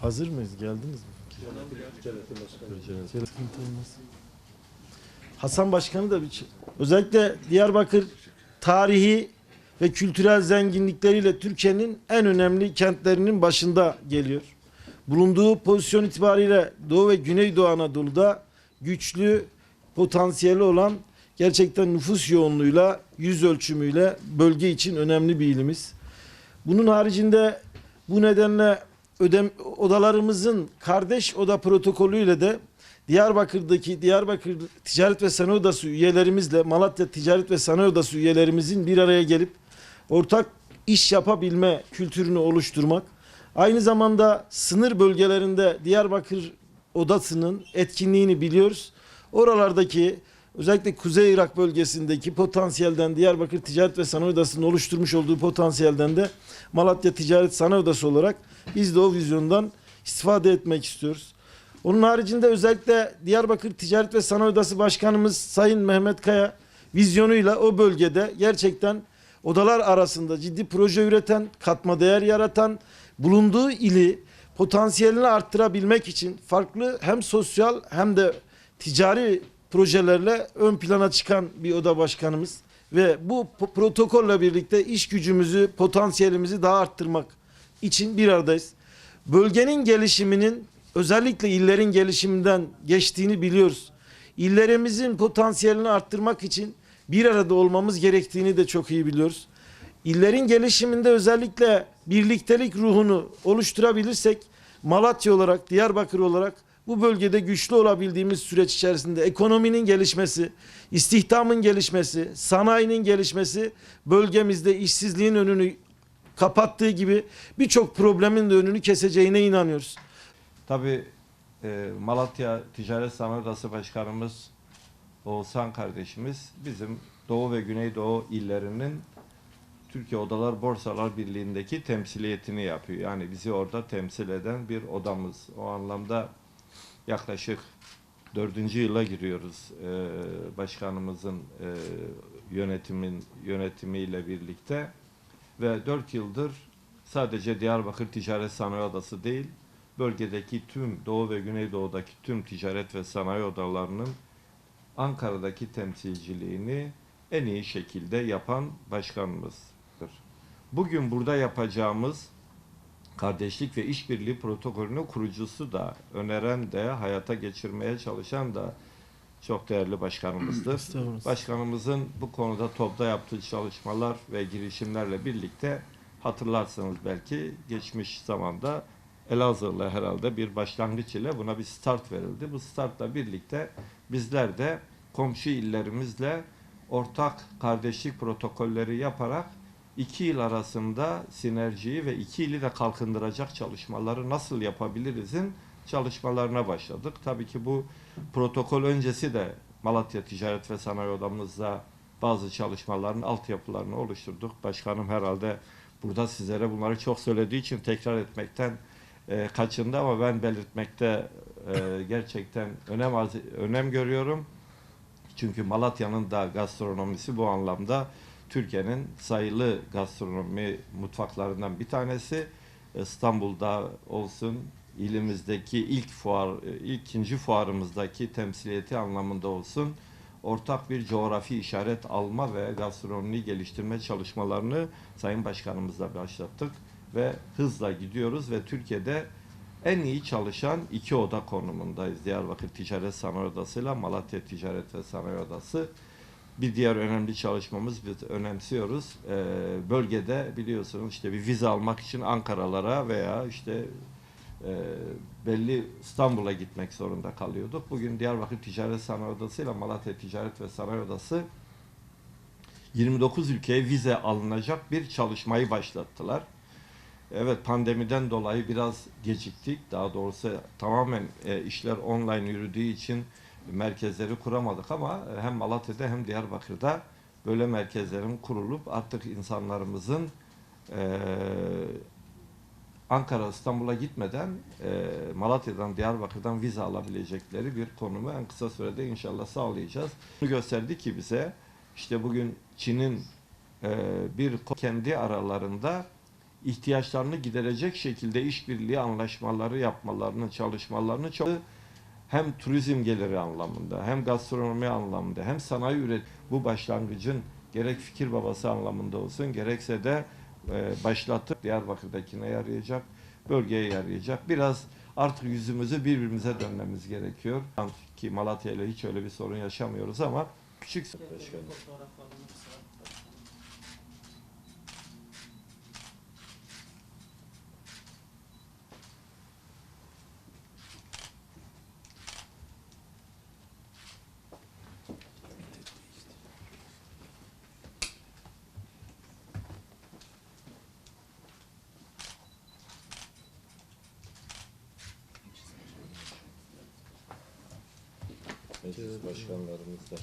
Hazır mıyız? Geldiniz mi? Hasan Başkanı da bir özellikle Diyarbakır tarihi ve kültürel zenginlikleriyle Türkiye'nin en önemli kentlerinin başında geliyor. Bulunduğu pozisyon itibariyle Doğu ve Güneydoğu Anadolu'da güçlü potansiyeli olan gerçekten nüfus yoğunluğuyla, yüz ölçümüyle bölge için önemli bir ilimiz. Bunun haricinde bu nedenle ödem, odalarımızın kardeş oda protokolüyle de Diyarbakır'daki Diyarbakır Ticaret ve Sanayi Odası üyelerimizle Malatya Ticaret ve Sanayi Odası üyelerimizin bir araya gelip ortak iş yapabilme kültürünü oluşturmak. Aynı zamanda sınır bölgelerinde Diyarbakır Odası'nın etkinliğini biliyoruz. Oralardaki özellikle Kuzey Irak bölgesindeki potansiyelden Diyarbakır Ticaret ve Sanayi Odası'nın oluşturmuş olduğu potansiyelden de Malatya Ticaret Sanayi Odası olarak biz de o vizyondan istifade etmek istiyoruz. Onun haricinde özellikle Diyarbakır Ticaret ve Sanayi Odası Başkanımız Sayın Mehmet Kaya vizyonuyla o bölgede gerçekten odalar arasında ciddi proje üreten, katma değer yaratan, bulunduğu ili potansiyelini arttırabilmek için farklı hem sosyal hem de ticari projelerle ön plana çıkan bir oda başkanımız ve bu protokolle birlikte iş gücümüzü, potansiyelimizi daha arttırmak için bir aradayız. Bölgenin gelişiminin özellikle illerin gelişiminden geçtiğini biliyoruz. İllerimizin potansiyelini arttırmak için bir arada olmamız gerektiğini de çok iyi biliyoruz. İllerin gelişiminde özellikle birliktelik ruhunu oluşturabilirsek Malatya olarak, Diyarbakır olarak bu bölgede güçlü olabildiğimiz süreç içerisinde ekonominin gelişmesi, istihdamın gelişmesi, sanayinin gelişmesi bölgemizde işsizliğin önünü kapattığı gibi birçok problemin de önünü keseceğine inanıyoruz. Tabii e, Malatya Ticaret Sanayi Odası Başkanımız Oğuzhan kardeşimiz bizim Doğu ve Güneydoğu illerinin Türkiye Odalar Borsalar Birliği'ndeki temsiliyetini yapıyor. Yani bizi orada temsil eden bir odamız. O anlamda yaklaşık dördüncü yıla giriyoruz e, başkanımızın e, yönetimin yönetimiyle birlikte ve dört yıldır sadece Diyarbakır Ticaret Sanayi Odası değil, bölgedeki tüm Doğu ve Güneydoğu'daki tüm ticaret ve sanayi odalarının Ankara'daki temsilciliğini en iyi şekilde yapan başkanımızdır. Bugün burada yapacağımız kardeşlik ve işbirliği protokolünün kurucusu da, öneren de, hayata geçirmeye çalışan da çok değerli başkanımızdır. Başkanımızın bu konuda topta yaptığı çalışmalar ve girişimlerle birlikte hatırlarsınız belki geçmiş zamanda Elazığ'la herhalde bir başlangıç ile buna bir start verildi. Bu startla birlikte bizler de komşu illerimizle ortak kardeşlik protokolleri yaparak iki yıl arasında sinerjiyi ve iki ili de kalkındıracak çalışmaları nasıl yapabilirizin çalışmalarına başladık. Tabii ki bu protokol öncesi de Malatya Ticaret ve Sanayi Odamızda bazı çalışmaların altyapılarını oluşturduk. Başkanım herhalde burada sizlere bunları çok söylediği için tekrar etmekten e, kaçındı ama ben belirtmekte e, gerçekten önem önem görüyorum. Çünkü Malatya'nın da gastronomisi bu anlamda Türkiye'nin sayılı gastronomi mutfaklarından bir tanesi. İstanbul'da olsun, ilimizdeki ilk fuar, ilk ikinci fuarımızdaki temsiliyeti anlamında olsun ortak bir coğrafi işaret alma ve gastronomi geliştirme çalışmalarını Sayın Başkanımızla başlattık ve hızla gidiyoruz ve Türkiye'de en iyi çalışan iki oda konumundayız. Diyarbakır Ticaret Sanayi Odası ile Malatya Ticaret ve Sanayi Odası. Bir diğer önemli çalışmamız biz önemsiyoruz. Ee, bölgede biliyorsunuz işte bir vize almak için Ankaralara veya işte e, belli İstanbul'a gitmek zorunda kalıyorduk. Bugün Diyarbakır Ticaret Sanayi Odası ile Malatya Ticaret ve Sanayi Odası 29 ülkeye vize alınacak bir çalışmayı başlattılar. Evet pandemiden dolayı biraz geciktik. Daha doğrusu tamamen e, işler online yürüdüğü için merkezleri kuramadık ama e, hem Malatya'da hem Diyarbakır'da böyle merkezlerin kurulup artık insanlarımızın e, Ankara, İstanbul'a gitmeden e, Malatya'dan, Diyarbakır'dan vize alabilecekleri bir konumu en kısa sürede inşallah sağlayacağız. Bunu gösterdi ki bize işte bugün Çin'in e, bir kendi aralarında ihtiyaçlarını giderecek şekilde işbirliği anlaşmaları yapmalarını, çalışmalarını çok hem turizm geliri anlamında, hem gastronomi anlamında, hem sanayi üret bu başlangıcın gerek fikir babası anlamında olsun, gerekse de e, başlatıp Diyarbakır'dakine yarayacak, bölgeye yarayacak. Biraz artık yüzümüzü birbirimize dönmemiz gerekiyor. Ki Malatya ile hiç öyle bir sorun yaşamıyoruz ama küçük başkanım. Meclis başkanlarımız da.